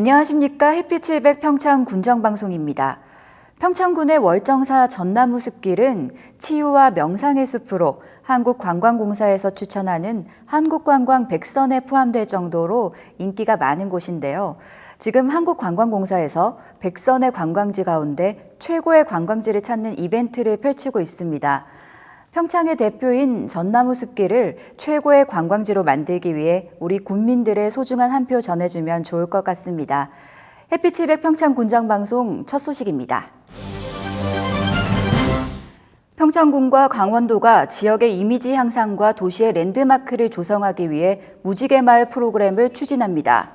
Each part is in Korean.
안녕하십니까. 햇빛 700 평창 군정방송입니다. 평창군의 월정사 전나무 숲길은 치유와 명상의 숲으로 한국관광공사에서 추천하는 한국관광 백선에 포함될 정도로 인기가 많은 곳인데요. 지금 한국관광공사에서 백선의 관광지 가운데 최고의 관광지를 찾는 이벤트를 펼치고 있습니다. 평창의 대표인 전나무 숲길을 최고의 관광지로 만들기 위해 우리 국민들의 소중한 한 표 전해주면 좋을 것 같습니다. 햇빛 700 평창 군장 방송 첫 소식입니다. 평창군과 강원도가 지역의 이미지 향상과 도시의 랜드마크를 조성하기 위해 무지개 마을 프로그램을 추진합니다.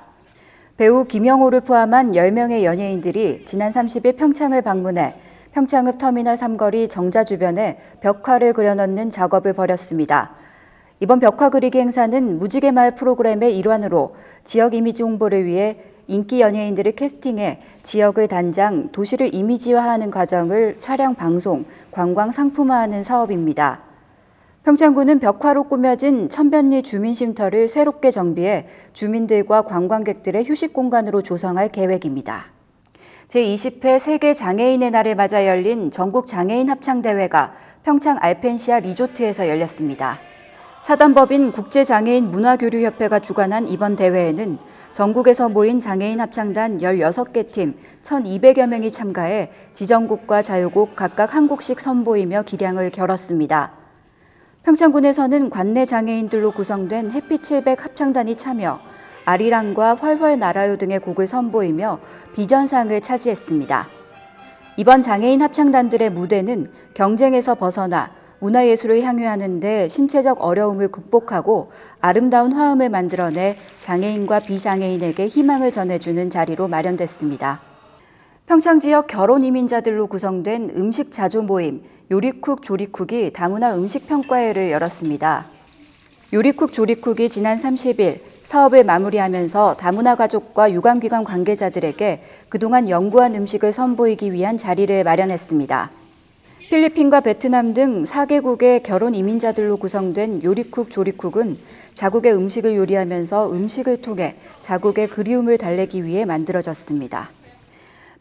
배우 김영호를 포함한 10명의 연예인들이 지난 30일 평창을 방문해 평창읍 터미널 삼거리 정자 주변에 벽화를 그려넣는 작업을 벌였습니다. 이번 벽화 그리기 행사는 무지개 마을 프로그램의 일환으로 지역 이미지 홍보를 위해 인기 연예인들을 캐스팅해 지역의 단장, 도시를 이미지화하는 과정을 촬영, 방송, 관광 상품화하는 사업입니다. 평창군은 벽화로 꾸며진 천변리 주민쉼터를 새롭게 정비해 주민들과 관광객들의 휴식 공간으로 조성할 계획입니다. 제20회 세계 장애인의 날을 맞아 열린 전국 장애인 합창대회가 평창 알펜시아 리조트에서 열렸습니다. 사단법인 국제장애인 문화교류협회가 주관한 이번 대회에는 전국에서 모인 장애인 합창단 16개 팀 1,200여 명이 참가해 지정곡과 자유곡 각각 한 곡씩 선보이며 기량을 겨뤘습니다. 평창군에서는 관내 장애인들로 구성된 햇빛 700 합창단이 참여 아리랑과 훨훨 날아요 등의 곡을 선보이며 비전상을 차지했습니다. 이번 장애인 합창단들의 무대는 경쟁에서 벗어나 문화예술을 향유하는 데 신체적 어려움을 극복하고 아름다운 화음을 만들어내 장애인과 비장애인에게 희망을 전해주는 자리로 마련됐습니다. 평창 지역 결혼 이민자들로 구성된 음식 자조 모임 요리쿡 조리쿡이 다문화 음식 평가회를 열었습니다. 요리쿡 조리쿡이 지난 30일 사업을 마무리하면서 다문화 가족과 유관기관 관계자들에게 그동안 연구한 음식을 선보이기 위한 자리를 마련했습니다. 필리핀과 베트남 등 4개국의 결혼 이민자들로 구성된 요리쿡 조리쿡은 자국의 음식을 요리하면서 음식을 통해 자국의 그리움을 달래기 위해 만들어졌습니다.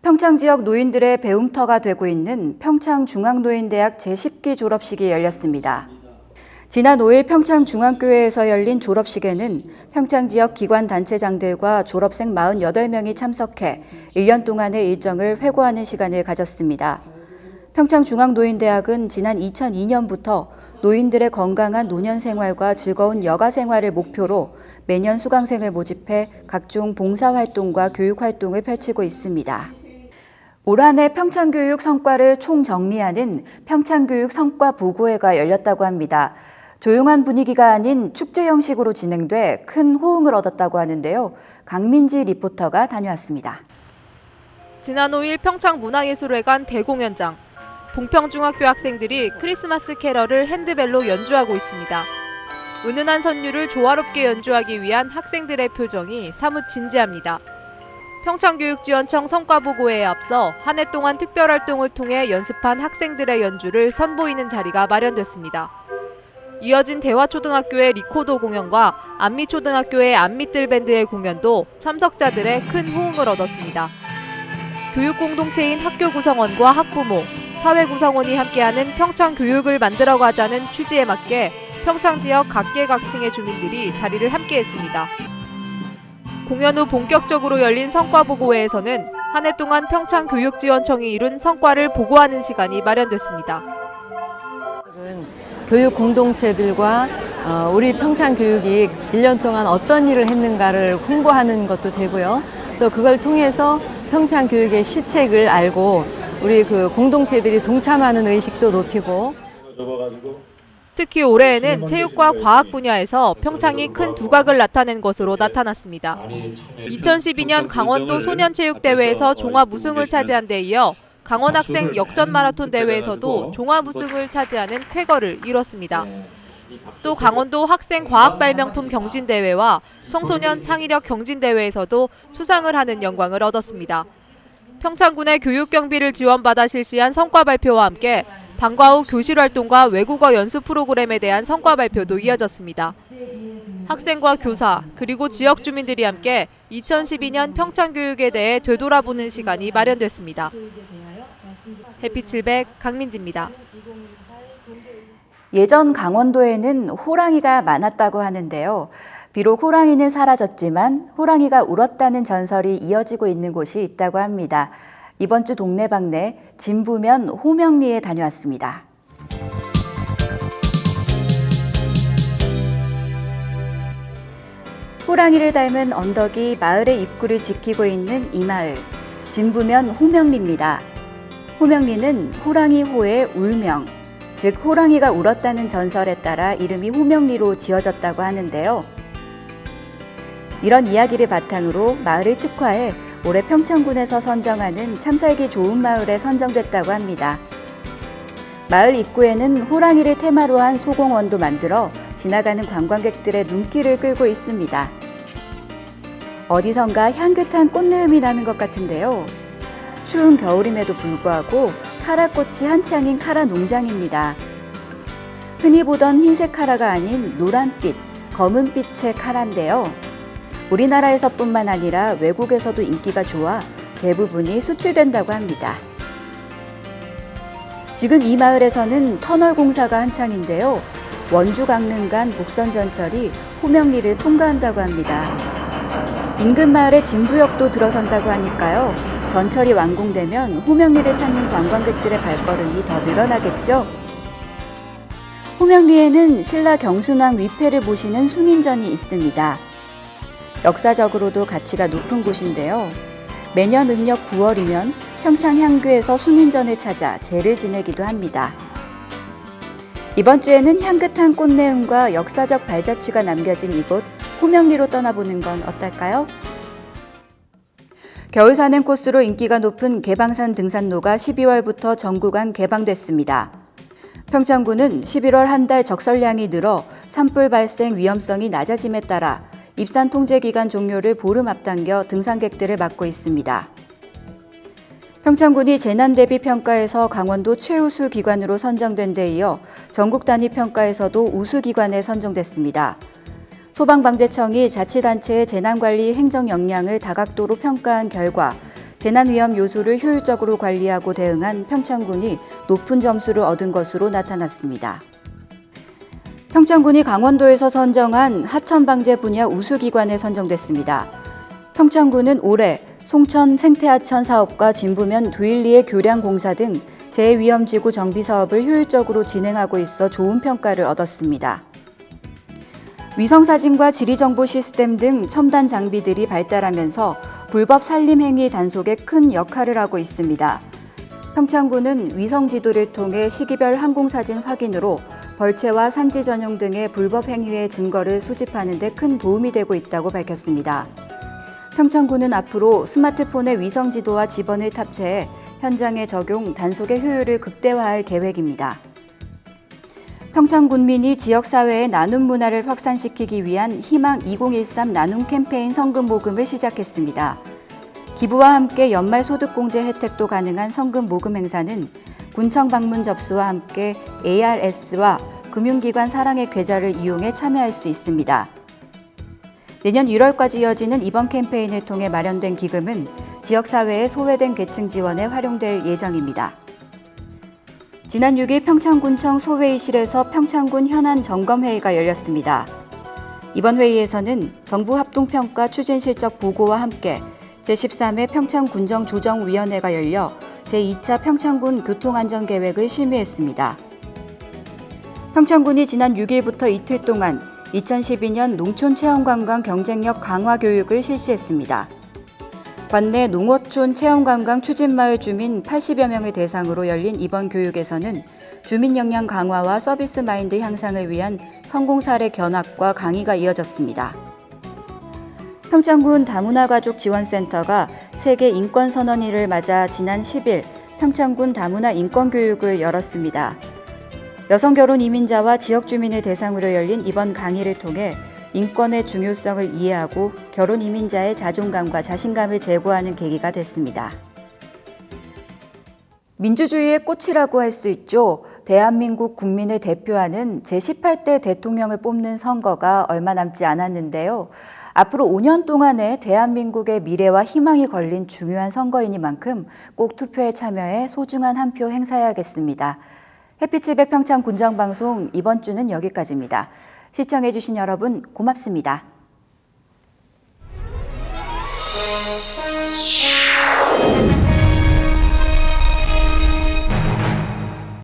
평창 지역 노인들의 배움터가 되고 있는 평창중앙노인대학 제10기 졸업식이 열렸습니다. 지난 5일 평창중앙교회에서 열린 졸업식에는 평창 지역 기관 단체장들과 졸업생 48명이 참석해 1년 동안의 일정을 회고하는 시간을 가졌습니다. 평창중앙노인대학은 지난 2002년부터 노인들의 건강한 노년 생활과 즐거운 여가 생활을 목표로 매년 수강생을 모집해 각종 봉사활동과 교육활동을 펼치고 있습니다. 올한해 평창교육 성과를 총정리하는 평창교육 성과 보고회가 열렸다고 합니다. 조용한 분위기가 아닌 축제 형식으로 진행돼 큰 호응을 얻었다고 하는데요. 강민지 리포터가 다녀왔습니다. 지난 5일 평창 문화예술회관 대공연장 봉평중학교 학생들이 크리스마스 캐럴을 핸드벨로 연주하고 있습니다. 은은한 선율을 조화롭게 연주하기 위한 학생들의 표정이 사뭇 진지합니다. 평창교육지원청 성과보고회에 앞서 한 해 동안 특별활동을 통해 연습한 학생들의 연주를 선보이는 자리가 마련됐습니다. 이어진 대화초등학교의 리코더 공연과 안미초등학교의 안미뜰 밴드의 공연도 참석자들의 큰 호응을 얻었습니다. 교육 공동체인 학교 구성원과 학부모, 사회 구성원이 함께하는 평창 교육을 만들어가자는 취지에 맞게 평창 지역 각계각층의 주민들이 자리를 함께했습니다. 공연 후 본격적으로 열린 성과보고회에서는 한 해 동안 평창 교육지원청이 이룬 성과를 보고하는 시간이 마련됐습니다. 교육 공동체들과 어, 우리 평창 교육이 1년 동안 어떤 일을 했는가를 홍보하는 것도 되고요. 또 그걸 통해서 평창 교육의 시책을 알고 우리 그 공동체들이 동참하는 의식도 높이고 특히 올해에는 체육과 과학 분야에서 평창이 큰 두각을 나타낸 것으로 나타났습니다. 2012년 강원도 소년체육대회에서 종합 우승을 차지한 데 이어 강원 학생 역전 마라톤 대회에서도 종합 우승을 차지하는 쾌거를 이뤘습니다. 또 강원도 학생 과학 발명품 경진 대회와 청소년 창의력 경진 대회에서도 수상을 하는 영광을 얻었습니다. 평창군의 교육 경비를 지원받아 실시한 성과 발표와 함께 방과 후 교실 활동과 외국어 연수 프로그램에 대한 성과 발표도 이어졌습니다. 학생과 교사 그리고 지역 주민들이 함께 2012년 평창 교육에 대해 되돌아보는 시간이 마련됐습니다. 해피칠백 강민지입니다. 예전 강원도에는 호랑이가 많았다고 하는데요. 비록 호랑이는 사라졌지만 호랑이가 울었다는 전설이 이어지고 있는 곳이 있다고 합니다. 이번 주 동네방네 진부면 호명리에 다녀왔습니다. 호랑이를 닮은 언덕이 마을의 입구를 지키고 있는 이 마을, 진부면 호명리입니다. 호명리는 호랑이 호의 울명, 즉 호랑이가 울었다는 전설에 따라 이름이 호명리로 지어졌다고 하는데요. 이런 이야기를 바탕으로 마을을 특화해 올해 평창군에서 선정하는 참 살기 좋은 마을에 선정됐다고 합니다. 마을 입구에는 호랑이를 테마로 한 소공원도 만들어 지나가는 관광객들의 눈길을 끌고 있습니다. 어디선가 향긋한 꽃내음이 나는 것 같은데요. 추운 겨울임에도 불구하고 카라꽃이 한창인 카라 농장입니다. 흔히 보던 흰색 카라가 아닌 노란빛, 검은빛의 카라인데요. 우리나라에서뿐만 아니라 외국에서도 인기가 좋아 대부분이 수출된다고 합니다. 지금 이 마을에서는 터널 공사가 한창인데요. 원주 강릉 간 복선 전철이 호명리를 통과한다고 합니다. 인근 마을에 진부역도 들어선다고 하니까요. 전철이 완공되면 호명리를 찾는 관광객들의 발걸음이 더 늘어나겠죠. 호명리에는 신라 경순왕 위패를 모시는 숭인전이 있습니다. 역사적으로도 가치가 높은 곳인데요. 매년 음력 9월이면 평창 향교에서 숭인전을 찾아 제를 지내기도 합니다. 이번 주에는 향긋한 꽃내음과 역사적 발자취가 남겨진 이곳 호명리로 떠나보는 건 어떨까요? 겨울 산행 코스로 인기가 높은 개방산 등산로가 12월부터 전구간 개방됐습니다. 평창군은 11월 한 달 적설량이 늘어 산불 발생 위험성이 낮아짐에 따라 입산 통제 기간 종료를 보름 앞당겨 등산객들을 막고 있습니다. 평창군이 재난 대비 평가에서 강원도 최우수 기관으로 선정된 데 이어 전국 단위 평가에서도 우수 기관에 선정됐습니다. 소방방재청이 자치단체의 재난관리 행정 역량을 다각도로 평가한 결과 재난 위험 요소를 효율적으로 관리하고 대응한 평창군이 높은 점수를 얻은 것으로 나타났습니다. 평창군이 강원도에서 선정한 하천 방제 분야 우수 기관에 선정됐습니다. 평창군은 올해 송천 생태하천 사업과 진부면 두일리의 교량 공사 등 재위험지구 정비 사업을 효율적으로 진행하고 있어 좋은 평가를 얻었습니다. 위성사진과 지리정보 시스템 등 첨단 장비들이 발달하면서 불법 산림 행위 단속에 큰 역할을 하고 있습니다. 평창군은 위성 지도를 통해 시기별 항공사진 확인으로 벌채와 산지 전용 등의 불법 행위의 증거를 수집하는 데 큰 도움이 되고 있다고 밝혔습니다. 평창군은 앞으로 스마트폰의 위성 지도와 지번을 탑재해 현장에 적용 단속의 효율을 극대화할 계획입니다. 평창 군민이 지역사회의 나눔 문화를 확산시키기 위한 희망 2013 나눔 캠페인 성금 모금을 시작했습니다. 기부와 함께 연말 소득공제 혜택도 가능한 성금 모금 행사는 군청 방문 접수와 함께 ARS와 금융기관 사랑의 계좌를 이용해 참여할 수 있습니다. 내년 1월까지 이어지는 이번 캠페인을 통해 마련된 기금은 지역사회의 소외된 계층 지원에 활용될 예정입니다. 지난 6일 평창군청 소회의실에서 평창군 현안 점검회의가 열렸습니다. 이번 회의에서는 정부 합동평가 추진 실적 보고와 함께 제13회 평창군정 조정위원회가 열려 제2차 평창군 교통안전계획을 심의했습니다. 평창군이 지난 6일부터 이틀 동안 2012년 농촌체험관광 경쟁력 강화 교육을 실시했습니다. 관내 농어촌 체험관광 추진마을 주민 80여 명을 대상으로 열린 이번 교육에서는 주민 역량 강화와 서비스 마인드 향상을 위한 성공 사례 견학과 강의가 이어졌습니다. 평창군 다문화 가족 지원센터가 세계 인권 선언일을 맞아 지난 10일 평창군 다문화 인권 교육을 열었습니다. 여성 결혼 이민자와 지역 주민을 대상으로 열린 이번 강의를 통해 인권의 중요성을 이해하고 결혼 이민자의 자존감과 자신감을 제고하는 계기가 됐습니다. 민주주의의 꽃이라고 할 수 있죠. 대한민국 국민을 대표하는 제18대 대통령을 뽑는 선거가 얼마 남지 않았는데요. 앞으로 5년 동안의 대한민국의 미래와 희망이 걸린 중요한 선거이니만큼 꼭 투표에 참여해 소중한 한 표 행사해야겠습니다. 해피치 백평창 군장방송 이번 주는 여기까지입니다. 시청해주신 여러분 고맙습니다.